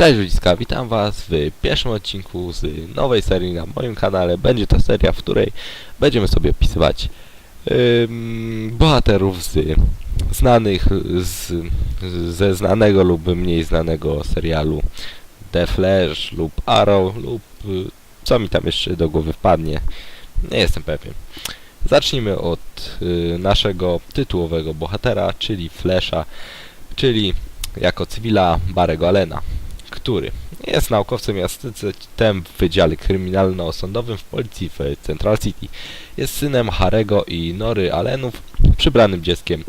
Cześć ludziska, witam was w pierwszym odcinku z nowej serii na moim kanale. Będzie to seria, w której będziemy sobie opisywać bohaterów z znanych, z, ze znanego lub mniej znanego serialu The Flash lub Arrow lub y, co mi tam jeszcze do głowy wpadnie. Nie jestem pewien. Zacznijmy od y, naszego tytułowego bohatera, czyli Flasha, czyli jako cywila Barego Allena, który jest naukowcem i asystentem w Wydziale Kryminalno-Sądowym w Policji w Central City. Jest synem Harego i Nory Allenów, przybranym dzieckiem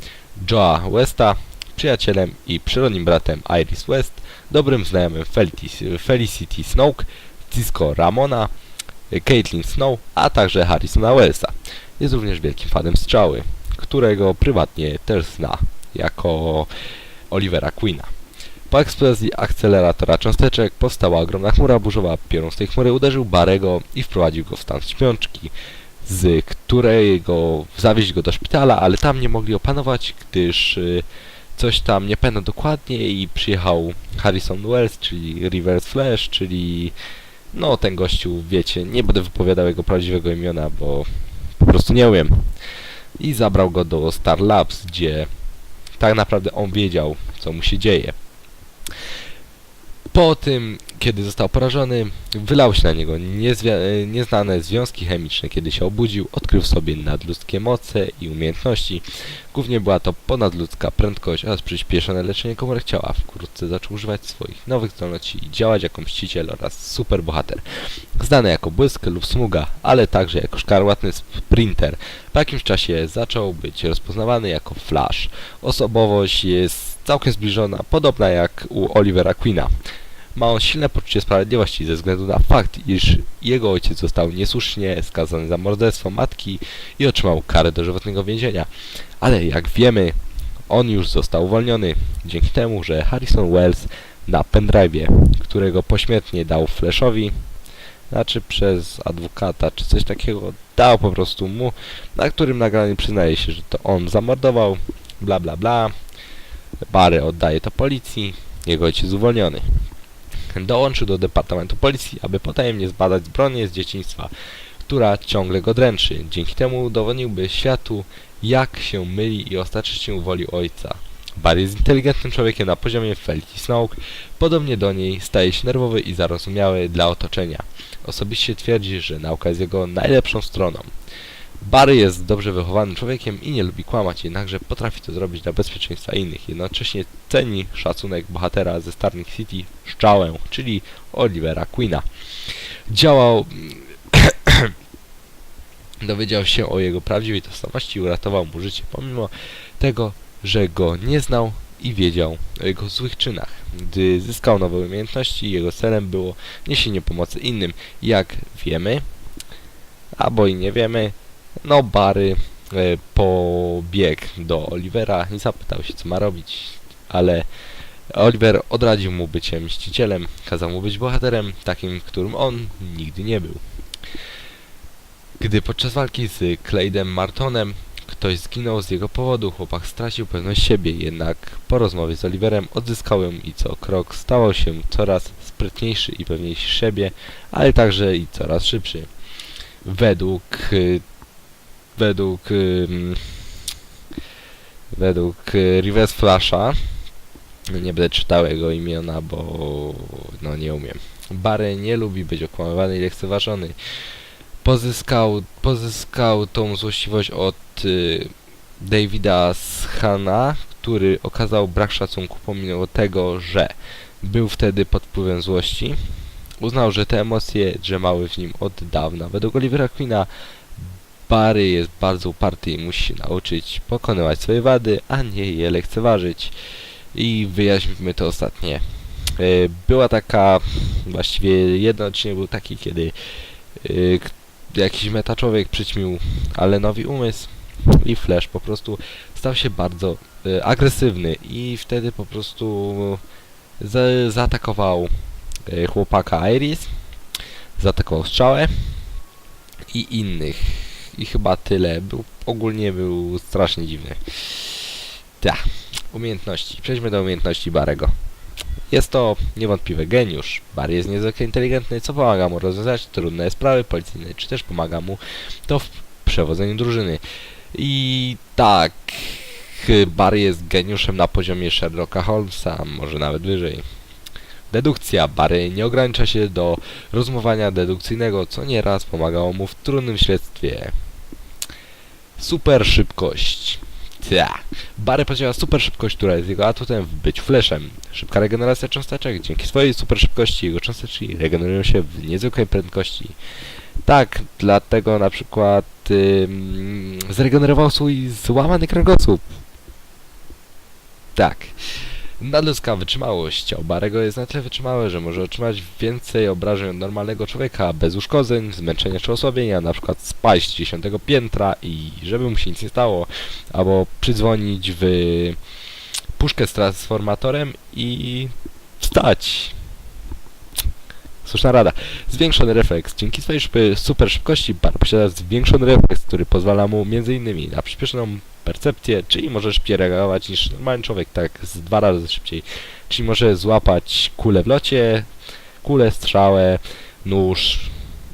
Joa Westa, przyjacielem i przyrodnim bratem Iris West, dobrym znajomym Felicity, Snoke, Cisco Ramona, Caitlin Snow, a także Harrisona Wellsa. Jest również wielkim fanem strzały, którego prywatnie też zna jako Olivera Queena. Po eksplozji akceleratora cząsteczek powstała ogromna chmura burzowa. Piorun z tej chmury uderzył Barego i wprowadził go w stan śpiączki, z którego zawieźć go do szpitala, ale tam nie mogli opanować, gdyż y, coś tam nie pamiętam dokładnie i przyjechał Harrison Wells, czyli Reverse Flash, czyli no ten gościu, wiecie, nie będę wypowiadał jego prawdziwego imiona, bo po prostu nie umiem. I zabrał go do Star Labs, gdzie tak naprawdę on wiedział, co mu się dzieje. Po tym, kiedy został porażony, wylały się na niego nieznane związki chemiczne. Kiedy się obudził, odkrył w sobie nadludzkie moce i umiejętności. Głównie była to ponadludzka prędkość oraz przyspieszone leczenie komórek ciała. Wkrótce zaczął używać swoich nowych zdolności i działać jako mściciel oraz superbohater. Znany jako błysk lub smuga, ale także jako szkarłatny sprinter. Po jakimś czasie zaczął być rozpoznawany jako Flash. Osobowość jest całkiem zbliżona, podobna jak u Olivera Queena. Ma on silne poczucie sprawiedliwości ze względu na fakt, iż jego ojciec został niesłusznie skazany za morderstwo matki i otrzymał karę dożywotnego więzienia. Ale jak wiemy, on już został uwolniony dzięki temu, że Harrison Wells na pendrive'ie, którego pośmiertnie dał Flashowi, znaczy przez adwokata czy coś takiego, dał po prostu mu, na którym nagranie przyznaje się, że to on zamordował, bla bla bla. Barry oddaje to policji, jego ojciec uwolniony. Dołączył do Departamentu Policji, aby potajemnie zbadać zbrodnię z dzieciństwa, która ciągle go dręczy. Dzięki temu udowodniłby światu, jak się myli i ostatecznie uwolił ojca. Barry jest inteligentnym człowiekiem na poziomie Felicity Snoke, podobnie do niej staje się nerwowy i zarozumiały dla otoczenia. Osobiście twierdzi, że nauka jest jego najlepszą stroną. Barry jest dobrze wychowanym człowiekiem i nie lubi kłamać, jednakże potrafi to zrobić dla bezpieczeństwa innych. Jednocześnie ceni szacunek bohatera ze Starling City Szczałę, czyli Olivera Queena. Działał... dowiedział się o jego prawdziwej tożsamości i uratował mu życie, pomimo tego, że go nie znał i wiedział o jego złych czynach. Gdy zyskał nowe umiejętności, jego celem było niesienie pomocy innym. Jak wiemy, albo i nie wiemy, no Barry e, pobiegł do Olivera i zapytał się, co ma robić, ale Oliver odradził mu bycie mścicielem, kazał mu być bohaterem, takim, którym on nigdy nie był. Gdy podczas walki z Claydem Martonem ktoś zginął z jego powodu, chłopak stracił pewność siebie, jednak po rozmowie z Oliverem odzyskał ją i co krok stawał się coraz sprytniejszy i pewniejszy siebie, ale także i coraz szybszy. Według według według y, Reverse Flasha nie będę czytał jego imiona, bo no nie umiem. Barry nie lubi być okłamywany i lekceważony. Pozyskał, pozyskał tą złośliwość od y, Davida Schana, który okazał brak szacunku pomimo tego, że był wtedy pod wpływem złości. Uznał, że te emocje drzemały w nim od dawna. Według Olivera Queena Barry jest bardzo uparty i musi się nauczyć pokonywać swoje wady, a nie je lekceważyć. I wyjaśnimy to ostatnie. E, Była taka, właściwie jeden odcinek był taki, kiedy e, jakiś meta człowiek przyćmił Allenowi umysł i Flash po prostu stał się bardzo e, agresywny i wtedy po prostu za- zaatakował chłopaka Iris, zaatakował strzałę i innych i chyba tyle. Był, ogólnie był strasznie dziwny. Tak, umiejętności. Przejdźmy do umiejętności Barego. Jest to niewątpliwy geniusz. Barry jest niezwykle inteligentny, co pomaga mu rozwiązać trudne sprawy policyjne, czy też pomaga mu to w przewodzeniu drużyny. I tak, Barry jest geniuszem na poziomie Sherlocka Holmesa, może nawet wyżej. Dedukcja. Barry nie ogranicza się do rozumowania dedukcyjnego, co nieraz pomagało mu w trudnym śledztwie. Super szybkość. Ta. Barry posiada super szybkość, która jest jego atutem w byciu flashem. Szybka regeneracja cząsteczek. Dzięki swojej super szybkości jego cząsteczki regenerują się w niezwykłej prędkości. Tak, dlatego na przykład zregenerował swój złamany kręgosłup. Tak. Nadludzka wytrzymałość. Ciało jest na tyle wytrzymałe, że może otrzymać więcej obrażeń od normalnego człowieka bez uszkodzeń, zmęczenia czy osłabienia, na przykład spaść z 10 piętra i żeby mu się nic nie stało, albo przydzwonić w puszkę z transformatorem i wstać. Słuszna rada. Zwiększony refleks. Dzięki swojej super szybkości Bar posiada zwiększony refleks, który pozwala mu m.in. na przyspieszoną percepcję, czyli może szybciej reagować niż normalny człowiek, tak z dwa razy szybciej. Czyli może złapać kulę w locie, kulę, strzałę, nóż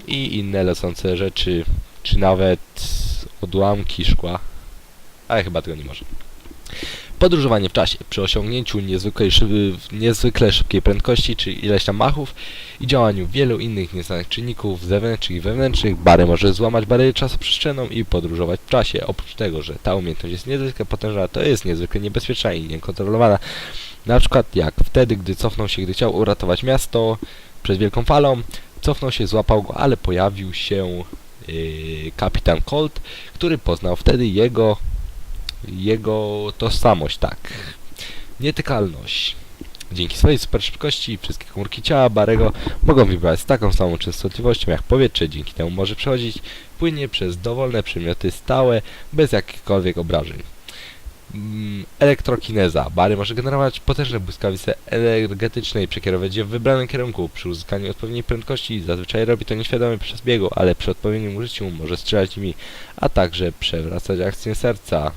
i inne lecące rzeczy, czy nawet odłamki szkła. Ale chyba tego nie może. Podróżowanie w czasie. Przy osiągnięciu niezwykłej szyby, niezwykle szybkiej prędkości, czy ileś tam machów i działaniu wielu innych nieznanych czynników zewnętrznych i wewnętrznych, Barry może złamać barierę czasoprzestrzenną i podróżować w czasie. Oprócz tego, że ta umiejętność jest niezwykle potężna, to jest niezwykle niebezpieczna i niekontrolowana. Na przykład jak wtedy, gdy cofnął się, gdy chciał uratować miasto przed wielką falą, cofnął się, złapał go, ale pojawił się yy, kapitan Colt, który poznał wtedy jego jego tożsamość, tak. Nietykalność. Dzięki swojej super szybkości wszystkie komórki ciała Barego mogą wibrować z taką samą częstotliwością jak powietrze, dzięki temu może przechodzić płynnie przez dowolne przedmioty stałe, bez jakichkolwiek obrażeń. Mm, Elektrokineza. Barry może generować potężne błyskawice energetyczne i przekierować je w wybranym kierunku. Przy uzyskaniu odpowiedniej prędkości zazwyczaj robi to nieświadomie przez biegu, ale przy odpowiednim użyciu może strzelać nimi, a także przewracać akcję serca.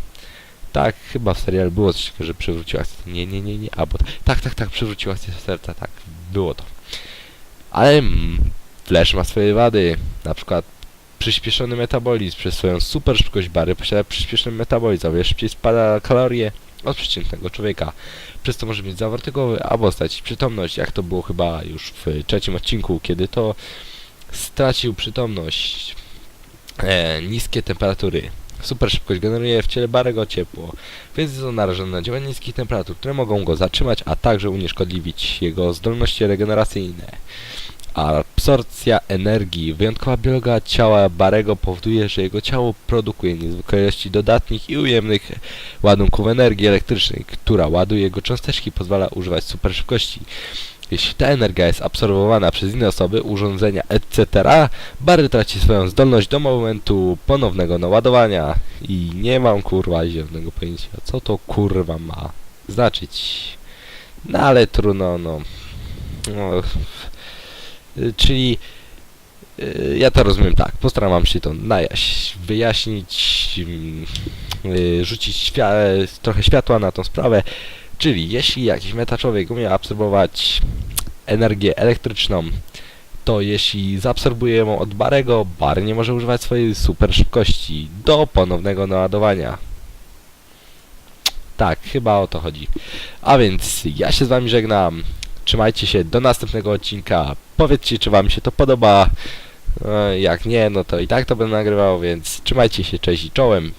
Tak, chyba w serialu było coś takiego, że przewrócił akcję. Nie, nie, nie, nie. Albo tak, tak, tak, przewrócił akcję serca, tak, było to. Ale mm, Flash ma swoje wady. Na przykład przyspieszony metabolizm przez swoją super szybkość bary posiada przyspieszony metabolizm, o wiele szybciej spada kalorie od przeciętnego człowieka. Przez to może mieć zawarty głowy albo stracić przytomność, jak to było chyba już w trzecim odcinku, kiedy to stracił przytomność. E, niskie temperatury. Super szybkość generuje w ciele Barego ciepło, więc jest on narażony na działanie niskich temperatur, które mogą go zatrzymać, a także unieszkodliwić jego zdolności regeneracyjne. Absorpcja energii. Wyjątkowa biologia ciała Barego powoduje, że jego ciało produkuje niezwykłe ilości dodatnich i ujemnych ładunków energii elektrycznej, która ładuje jego cząsteczki i pozwala używać super szybkości. Jeśli ta energia jest absorbowana przez inne osoby, urządzenia, etc., Barry traci swoją zdolność do momentu ponownego naładowania. I nie mam kurwa zielonego pojęcia, co to kurwa ma znaczyć. No ale trudno, no. no czyli y, ja to rozumiem tak, postaram się to najaś, wyjaśnić, mm, y, rzucić trochę światła na tą sprawę. Czyli jeśli jakiś metaczłowiek umie absorbować energię elektryczną, to jeśli zaabsorbuje ją od Barego, Bar nie może używać swojej super szybkości do ponownego naładowania. Tak, chyba o to chodzi. A więc ja się z wami żegnam. Trzymajcie się do następnego odcinka. Powiedzcie, czy wam się to podoba. E, Jak nie, no to i tak to będę nagrywał, więc trzymajcie się, cześć i czołem.